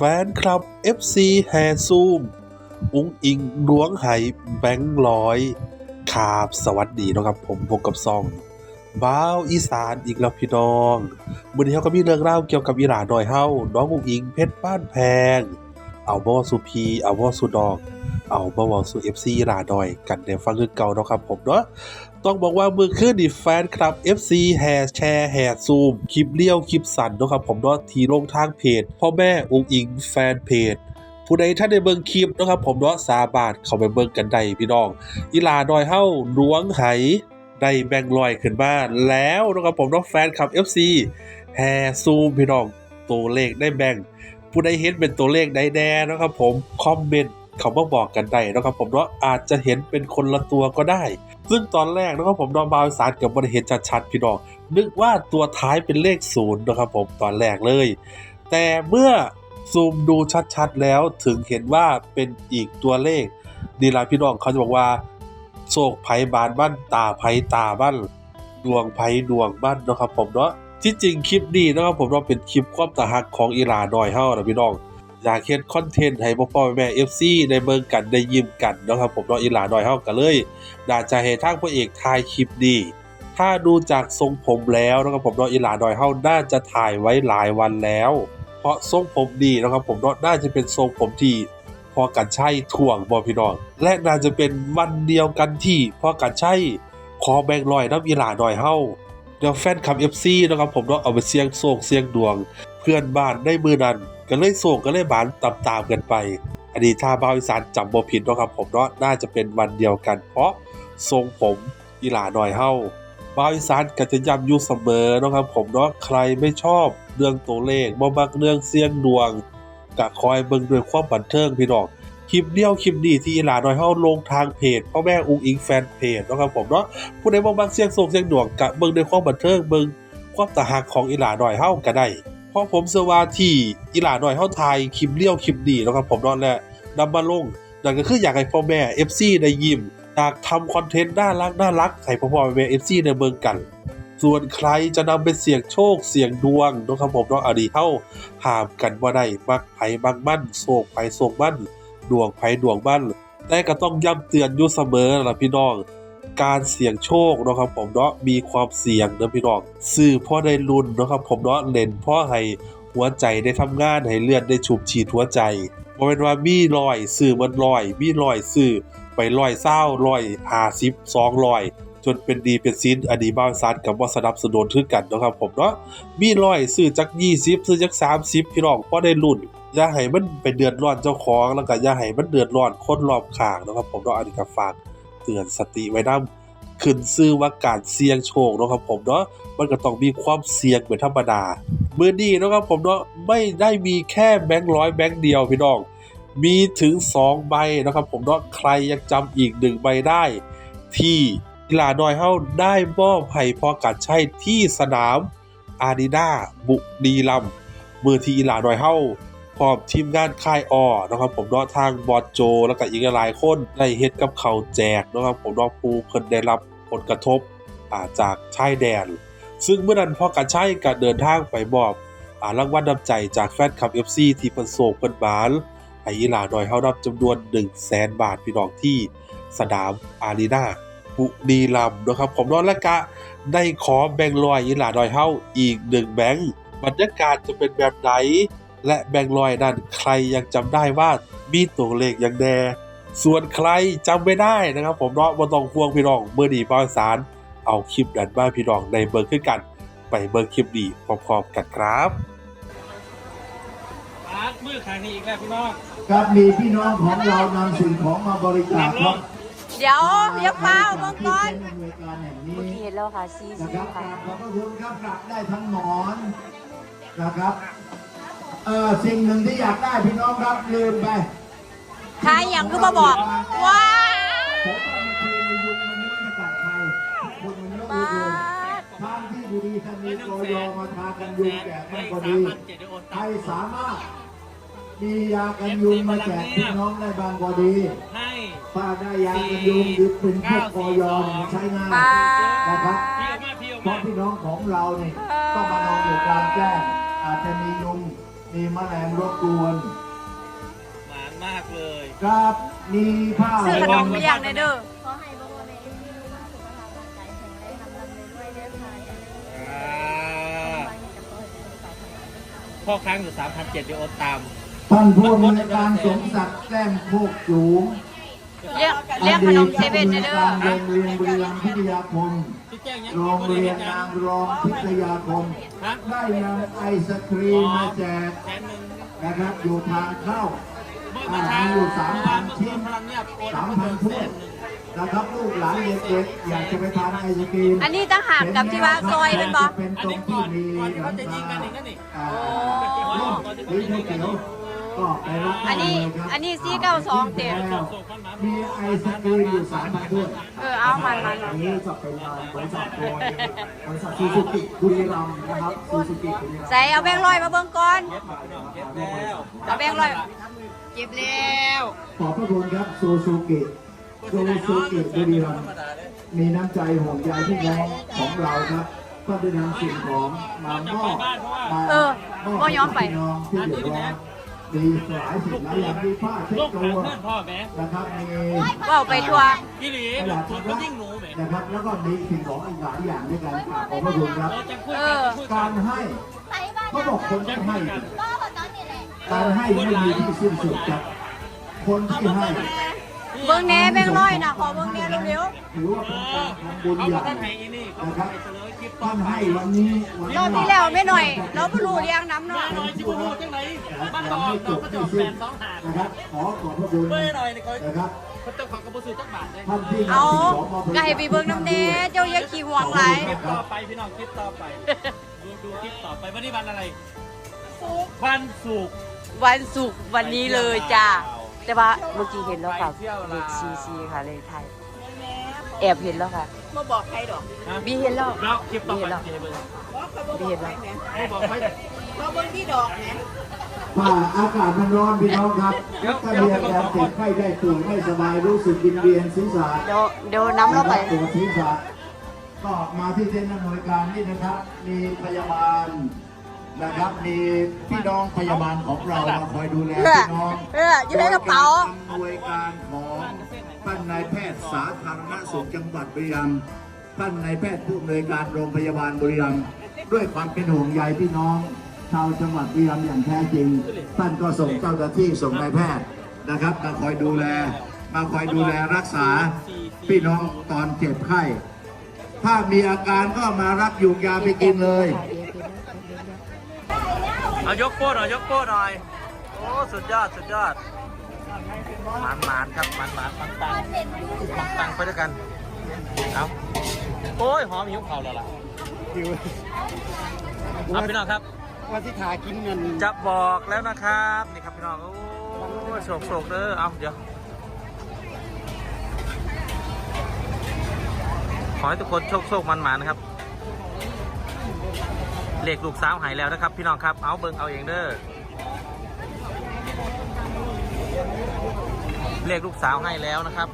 ฟนคลับ FC แฮซูม อุ้งอิงหลวงไหแบงค์ร้อยครับสวัสดีนะครับผมพบกับซองบ้าวอีสานอีกแล้วพี่น้องวันนี้เขาก็มีเรื่องเล่าเกี่ยวกับอีหลาดอยเฮาน้องอุ้งอิงเพชรบ้านแพง เอาบ่สุพีเอาบ่สุดอก เอาบ่เว้าสู่ FC อีหลาดอยกันได้ฟังคือเก่าเนาะครับผมเนาะ ต้องบอกว่ามือขึ้นนี่แฟนคลับ FC แห่แชร์แห่ซูม คลิปเลี้ยวคลิปสั่นนะครับผมเนาะทีลงทางเพจพ่อแม่องค์อิงแฟนเพจผู้ใดท่านได้เบิ่งคลิปนะครับผมเนาะสาบานเข้าไปเบิ่งกันได้พี่น้องอีลาดอยเฮ้าล้วงไหได้แบ่งลอยขึ้นมาแล้วนะครับผมเนาะแฟนคลับ FC แห่ซูมพี่น้องตัวเลขได้แบ่งผู้ใดเห็นเป็นตัวเลขใดแน่นะครับผมคอมเมนต์ เขามาบอกกันได้นะครับผมเนาะอาจจะเห็นเป็นคนละตัวก็ได้ ซึ่งตอนแรกนะครับผมดอมบาวสารกับบริเห็นชัดๆพี่น้องนึกว่าตัวท้ายเป็นเลขศูนย์นะครับผมตอนแรกเลย แต่เมื่อซูมดูชัดๆแล้วถึงเห็นว่าเป็นอีกตัวเลขนี่ละพี่น้องเขาจะบอกว่าโศกไผ่บานบ้านตาไผ่ตาบ้านดวงไผ่ดวงบ้านนะครับผมเนาะที่จริงคลิปนี้นะครับผมเราเป็นคลิปความตาหักของอีหลาดอยเฮานะพี่น้อง อยากเห็นคอนเทนต์ให้พ่อพ่อแม่ FC ได้เบิ่งกันได้ยิ้มกันนะครับผมเนาะอีหลาดอยเฮากันเลยน่าจะเห็นทางพระเอกถ่ายคลิปดี ถ้าดูจากทรงผมแล้วนะครับผมเนาะอีหลาดอยเฮาน่าจะถ่ายไว้หลายวันแล้ว เพราะทรงผมดีนะครับผมเนาะน่าจะเป็นทรงผมที่พอกันใช่ถ่วงบอพี่น้อง และน่าจะเป็นวันเดียวกันที่พอกันใช่ขอแบ่งลอยน้ำอีหลาดอยเฮาเดี๋ยวแฟนคลับ FC นะครับผมเนาะเอาไปเสียงโศกเสียงดวง เพื่อนบ้านได้มือนั้นก็เลยโศกก็เลยบานตามๆกันไป อันนี้ถ้าบาวอีสานจำบ่ผิดนะครับผมเนาะน่าจะเป็นวันเดียวกัน เพราะทรงผมอีหลาหน่อยเฮาบาวอีสานก็จะย้ำอยู่เสมอนะครับผมเนาะใครไม่ชอบเรื่องตัวเลขบ่มักเรื่องเสี่ยงดวงก็คอยเบิ่งด้วยความบันเทิงพี่น้องคลิปเดียวคลิปนี้ที่อีหลาหน่อยเฮาลงทางเพจพ่อแม่อุ้งอิงแฟนเพจนะครับผมเนาะผู้ใดบ่มักเสียงโชคเสียงดวงก็เบิ่งด้วยความบันเทิงเบิ่งความตาหักของอีหลาหน่อยเฮาก็ได้ เพราะผมเชื่อว่าที่อีหลาหน่อยเฮาทายคลิปเลี้ยวคลิปดีเนาะครับผมนาะและนำมาลงนั่นก็คืออยากให้พ่อแม่ FC ได้ยิ้มอยากทำคอนเทนต์น่ารักน่ารักให้พ่อพ่อแม่ FC ได้เบิ่งกัน ส่วนใครจะนำไปเสี่ยงโชคเสี่ยงดวงนะครับผมเนาะอันนี้เฮาห้ามกันบ่ได้มักไผมักมั่นโศกไผโศกมั่นดวงไผดวงมั่นแต่ก็ต้องย้ำเตือนอยู่เสมอล่ะพี่น้อง การเสี่ยงโชคนะครับผมเนาะมีความเสี่ยงเนะพี่น้องซื้อพ่อได้ลุ้นนะครับผมเนาะเล่นพ่อให้หัวใจได้ทำงานให้เลือดได้ฉุบฉีดหัวใจบ่แม่นว่ามีร้อยซื้อมันร้อย มีร้อยซื้อไปร้อยเศร้าร้อยหาสิบสองร้อยจนเป็นดีเป็นซินอันนี้บ้างซันกับว่าสนับสนุนคือกันนะครับผมเนาะมีร้อยซื้อจักยี่สิบซื้อจักสามสิบพี่น้องพ่อได้ลุ้นอย่าให้มันไปเดือดร้อนเจ้าของแล้วก็อย่าให้มันเดือดร้อนคนรอบข้างนะครับผมเนาะอันนี้ก็ฝาก ตือนสติไว้นำขึ้นชื่อว่าการเสี่ยงโชคเนาะครับผมเนาะมันก็ต้องมีความเสี่ยงเป็นธรรมดามือนี้เนาะครับผมเนาะไม่ได้มีแค่แบงค์ร้อยแบงค์เดียวพี่น้องมีถึง 2 ใบนะครับผมเนาะใครยังจำอีก1ใบได้ ที่กีฬานอยเฮาได้มอบให้พอกัดใช้ที่สนามอารีนาบุรีรัมย์มือที่กีฬานอยเฮา พร้อมทีมงานค่ายออนะครับผมเนาะทางบอสโจ แล้วก็อีกหลายคนได้เฮ็ดกับเขาวแจกนะครับผมเนาะผู้เพิ่นได้รับผลกระทบอ่าจากชายแดน ซึ่งเมื่อนั้นพอกัดใช้ก็เดินทางไปมอบอ่ารางวัลนำใจจากแฟนคลับ FC ที่เพิ่นโศกเพิ่นหมานให้อีหลาน้อยเฮารับจำนวน 100,000บาทพี่น้องที่สนามอารีนาบุรีรัมย์นะครับผมเนาะและกะได้ขอแบ่งค์ร้อยอีหลาน้อยเฮาอีก 1 แบงค์บรรยากาศจะเป็นแบบไหน และแบ่งค์ร้อยนั้นใครยังจำได้ว่ามีตัวเลขอย่างแน่ส่วนใครจำไม่ได้นะครับ ผมเนาะบ่ต้องห่วงพี่น้องเมื่อนี้บาวสาร เอาคลิปนั้นมาพี่น้องในเบิร์ขึ้นกัน ไปเบิร์คลิปดีพร้อมๆกันครับปาดมือขางนี้อีกแล้วพี่น้องครับมีพี่น้องของเรานำสิ่งของมาบริจาคครับเดี๋ยวเดี๋ยวเปล่าเมื่อก่อนที่เป็นหน่วยการแห่งนี้เห็นแล้วค่ะซีนะซีครับกค่ะราบขอบพระคุณครับกลับได้ทั้งหมอนนะครับ เอ่อสิ่งหนึ่งที่อยากได้พี่น้องครับลืมไปใครอย่างก็มาบอก ว้าผมว่ามันคือในยุคมันไม่มาจากใครคนมันเยอะป้าเหลือเกินดทางที่บุรีถ้ามีกอยมาทากันยุงแจกให้ก็ดีใครสามารถมียากันยุงมาแจกพี่น้องได้บางก็ดีให้ถ้าได้ยากันยุงหรือเป็นพวกกอยอเนี่ยใช้ง่ายป้านะครับพี่ออกมาพี่ออกเพมาราะพี่น้องของเราเนี่ยต้องมานอนอยู่กลางแจ้งอาจจะมียุง มีแมลงรบกวนหวานมากเลยครับมีผ้าซื้อขนมไปอย่างในเด้อขอให้บวรในมีลูกสุขภาพร่างกายแข็งแรงทำลำเลยด้วยเด้อค่ะอ่าพ่อค้างอยู่สามพันเจ็ดเดี๋ยวโอนตาม ท่านผู้อำนวยการสมศักดิ์แก้มโคกสูง เลี้ยงเลี้ยงขนมเซเว่นในเด้อโรงเรียนบุรีรัมย์พิทยาคมพี่แจ้งยังโรงเรียนนางรองพิทยาคม ได้นำไอศครีมมาแจกนะครับอยู่ทางเข้าออาหารอยู่สามพันชิ้นพลังเนี่ยสามพันถ้วยนะครับลูกหลานเด็กๆอยากจะไปทานไอศครีมอันนี้ต่างหากกับที่ว่าซอยเป็นบ่เป็นอันตรนี้งก่ที่อนมีก่อนที่หลัเขางจะคายิงกันอีกนั่นนี่อ่าร่มหรือเขียว ก็ไปรับอันนี้ได้เลยครับอันนี้สี่เก้าสองเต็มแล้วมีไอศครีมอยู่สามพันถ้วยเออเอามันมันอันนี้จะเป็นงานบริษัทโดยบริษัทซูซูกิบุรีรัมย์นะครับซูซูกิบุรีรัมย์ใส่เอาแบงค์ร้อยมาเบิ่งก่อนเก็บแล้วเอาแบงค์ร้อยเก็บแล้วขอบพระคุณครับซูซูกิซูซูกิบุรีรัมย์มีน้ำใจห่วงใยพี่น้องของเราครับก็ได้นำสิ่งของมามอบมาเออบ่ยอมไปพี่น้องที่เดือดร้อน มีหลายสิ่งหลายอย่างมีผ้าเช็ดลูกตัหาวเพื่อนพ่อแม่นะครับมีว่าไปทัวร์ พี่หลีกระดาษถูกชำก็ระยิ่งหนูแม่นะครับ แล้วก็มีสิ่งของอีกหลายอย่างด้วยกันครับขอบพระคุณครับ เราจะคุยกันจะคุยกักานรให้ไปบ้านเขาบอกคนที่ให้ ก็ตอนนี้แหละ การให้ไม่มีที่สิ้นสุดครับ คนที่ให้ เบิ่งแหน่แบงค์ร้อยนะขอเบิ่งแหน่เร็วถือว่าเป็นการทำบุญเขาใหญ่ก็ท่านให้อีนี่เขาก็ให้เฉลยคลิปต่อท่านไปให้วันนี้วันๆรอบที่แล้วไม่หน่อย เราบ่รู้เรียงน้ำมาเนาะหน่อยจิบุรูจังไหนบ้านตอกเราก็จะออกแปดสองหานะครับ ขอขอบพระคุณเมื่อหน่อยนี่เขานะครับ เขาต้องขอกระปุกซื้อจักบาทเลยท่านที่เอานำสิ่งของมาบริก็จาคให้ไปเบิ่งน้ำแหน่เจ้าอย่าขี้ห่วงหลายคลิปต่อไปพี่น้องคลิปต่อไป ดูดูคลิปต่อไปวันนี้วันอะไรวันศุกร์วันศุกร์วันนี้เลยจ้า แต่ว่าเมื่อกี้เห็นแล้วค่ะเลขซีซีค่ะเลขไทย แอบเห็นแล้วค่ะมาบอกใครดอกฮะบีเห็นแล้วแล้วคลิปต่อไปเจเบอร์บอกเขาบอกบีเห็นใครแล้วแหมไม่บอกไปมาเบิ่งที่ดอกแหมว่าอากาศมันร้อนพี่น้องครับถ้ามีอาการเจ็บไข้ได้ป่วยไม่สบายรู้สึกวินเวียนศีรษะเดี๋ยวเดี๋ยวน้ำเราไปปวดศีรษะก็มาที่เต็นท์อำนวยการนี่นะครับ มีพยาบาล นะครับมีพี่น้องพยาบาลของเรามาคอยดูแลเพื่อพี่น้องเพื่ออยู่ในกระเป๋าโดยกอำนวยการของท่านนายแพทย์สาธารณสุขจังหวัดบุรีรัมย์ท่านนายแพทย์ผู้อำนวยการโรงพยาบาลบุรีรัมย์ด้วยความเป็นห่วงใยพี่น้องชาวจังหวัดบุรีรัมย์อย่างแท้จริง ท่านก็ส่งเจ้าหน้าที่ส่งนายแพทย์นะครับมาคอยดูแล มาคอยดูแลรักษาพี่น้องตอนเจ็บไข้ ถ้ามีอาการก็มารับยุงยาไปกินเลย เอายกโป้หน่อยยกโป้หน่อย โอ้สุดยอดสุดยอดหมานหมานครับหมานหมานปังปังปังปังไปด้วยกันเอาโอ้ยหอมหิวเข่าแล้วล่ะเอาพี่น้องครับว่าที่ขากินเงินจะบอกแล้วนะครับนี่ครับพี่น้องโอ้ยโศกโศกเด้อเอาเดี๋ยวขอให้ทุกคนโชคโชคมันมันๆนะครับ เหล็กลูกสาวหายแล้วนะครับ พี่น้องครับ เอาเบิงเอาเองเด้อเหล็กลูกสาวให้แล้วนะครับ